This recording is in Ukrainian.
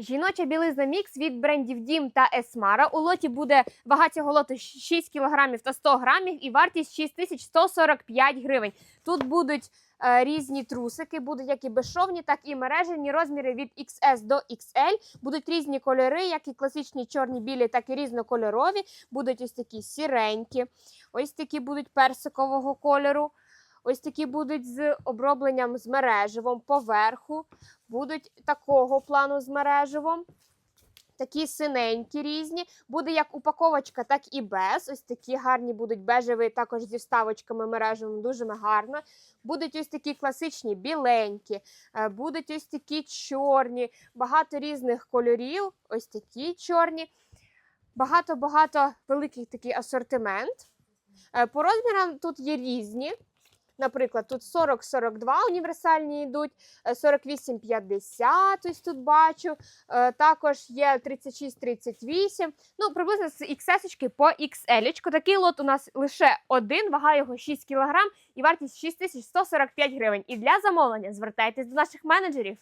Жіноча білизна мікс від брендів Дім та Есмара. У лоті буде вага цього лоту 6 кг та 100 грамів і вартість 6145 гривень. Тут будуть е, різні трусики, будуть як і безшовні, так і мережені розміри від XS до XL. Будуть різні кольори, як і класичні чорні, білі, так і різнокольорові. Будуть ось такі сіренькі, ось такі будуть персикового кольору. Ось такі будуть з обробленням з мереживом поверху будуть такого плану з мереживом. Такі синенькі різні. Буде як упаковочка, так і без. Ось такі гарні будуть бежеві, також зі вставочками мережевими, дуже гарно. Будуть ось такі класичні, біленькі, е, будуть ось такі чорні, багато різних кольорів, ось такі чорні. Багато-багато великий такий асортимент. Е, По розмірам тут є різні. Наприклад, тут 40-42 універсальні йдуть, е, 48-50, ось тут бачу. Е, Також є 36-38. Ну, приблизно з XS по XL. Такий лот у нас лише один, вага його 6 кг і вартість 6145 гривень. І для замовлення звертайтесь до наших менеджерів.